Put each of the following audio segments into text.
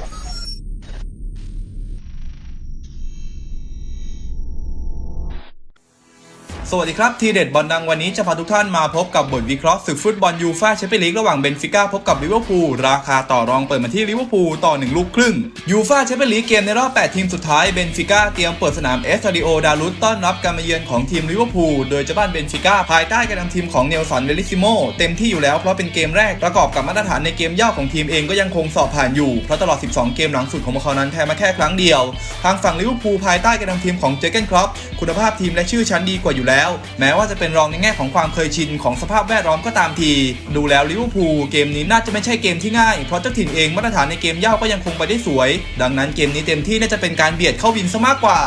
Africa. สวัสดีครับ ทีเด็ดบอลดังวันนี้จะพาทุกท่านมาพบกับบทวิเคราะห์ศึกฟุตบอลยูฟ่าแชมเปี้ยนลีกระหว่างเบนฟิก้าพบกับลิเวอร์พูลราคาต่อรองเปิดมาที่ลิเวอร์พูลต่อ 1 ลูกครึ่งยูฟ่าแชมเปี้ยนลีกเกมในรอบ 8 ทีมสุดท้ายเบนฟิก้าเตรียมเปิดสนามเอสตาดิโอดารุสต้อนรับการมาเยือนของทีมลิเวอร์พูลโดยจะบ้านเบนฟิก้าภายใต้การนำทีมของเนลสันเวลิซิโมเต็มที่อยู่แล้วเพราะเป็นเกมแรกประกอบกับมาตรฐานในเกมย่าของทีมเองก็ยังคงสอบผ่านอยู่เพราะตลอด 12 เกมหลังสุดของพวกเขานั้นแพ้มาแค่ครั้งเดียว ทางฝั่งลิเวอร์พูลภายใต้การนำทีมของเจเกนครอปคุณภาพทีมและชื่อชั้นดีกว่าอยู่แล้วแม้ว่าจะเป็นรองในแง่ของความเคยชินของสภาพแวดล้อมก็ตามที ดูแล้วลิเวอร์พูลเกมนี้น่าจะไม่ใช่เกมที่ง่าย เพราะเจ้าถิ่นเองมาตรฐานในเกมเย่าก็ยังคงไปได้สวย ดังนั้นเกมนี้เต็มที่น่าจะเป็นการเบียดเข้าวินซะมากกว่า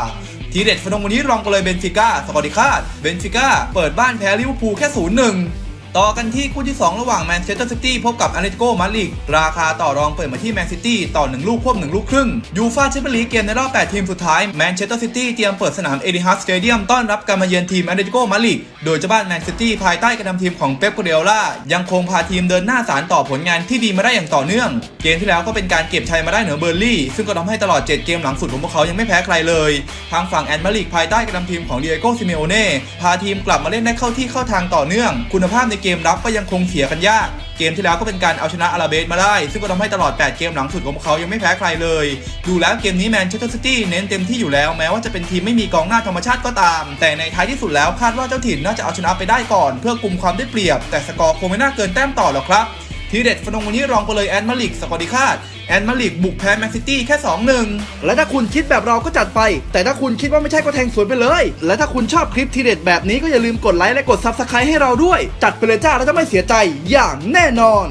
ทีเด็ดฟนงวันนี้รองไปเลยเบนฟิก้าสกอร์ดิคาดเบนฟิก้าเปิดบ้านแพ้ลิเวอร์พูลแค่0 1 ต่อกันที่คู่ที่ 2 ระหว่างแมนเชสเตอร์ซิตี้พบกับอาร์เ t โกมาดริดราคาต่อรองเปิดมาที่แมนซิตี้ต่อ 1 ลูกควบ 1 ลูกครึ่งยูฟาแชมเปี้ยนลีกเกมในรอบ 8 ทีมสุดท้ายแมนเชสเตอร์ซิตี้เตรียมเปิดสนามเอดิฮัสสเตเดียมต้อนรับการมาเยือนทีมอาร์เ t โกมาดริดโดยเจ้าบ้านแมนซิตี้ภายใต้การนำทีมของเป๊ปโกเดโอล่ายังคงพาทีมเดินหน้าสารต่อผลงานที่ดีมาได้อย่างต่อเนื่อง เกมที่แล้วก็เป็นการเก็บชัยมาได้เหนือเบอร์ลี่ซึ่งก็ทำให้ตลอด 7 เกมหลังสุดของพวกเขายังไม่แพ้ใครเลย ทางฝั่งแอนมาริกภายใต้การนำทีมของเดียโกซิเมโอเน่พาทีมกลับมาเล่นได้เข้าที่เข้าทางต่อเนื่อง คุณภาพในเกมรับก็ยังคงเสียกันยาก เกมที่แล้วก็เป็นการเอาชนะอาราเบสมาได้ ซึ่งก็ทำให้ตลอด 8 เกมหลังสุดของเขายังไม่แพ้ใครเลย ดูแล้วเกมนี้แมนเชสเตอร์ซิตี้เน้นเต็มที่อยู่แล้วแม้ว่าจะเป็นทีมไม่มีกองหน้าธรรมชาติก็ตาม แต่ในท้ายที่สุดแล้วคาดว่าเจ้าถิ่นน่าจะเอาชนะไปได้ก่อน เพื่อกลุ่มความได้เปรียบ แต่สกอร์คงไม่น่าเกินแต้มต่อหรอกครับทีเด็ดฟนงวันนี้รองไปเลยแอนมาลิกสกอร์ดิคาด แอนมาลิกบุกแพ้แมนซิตี้แค่ 2-1 และถ้าคุณคิดแบบเราก็จัดไป แต่ถ้าคุณคิดว่าไม่ใช่ก็แทงสวนไปเลย และถ้าคุณชอบคลิปทีเด็ดแบบนี้ก็อย่าลืมกดไลค์และกดซับสไครต์ให้เราด้วย จัดไปเลยจ้าแล้วจะไม่เสียใจอย่างแน่นอน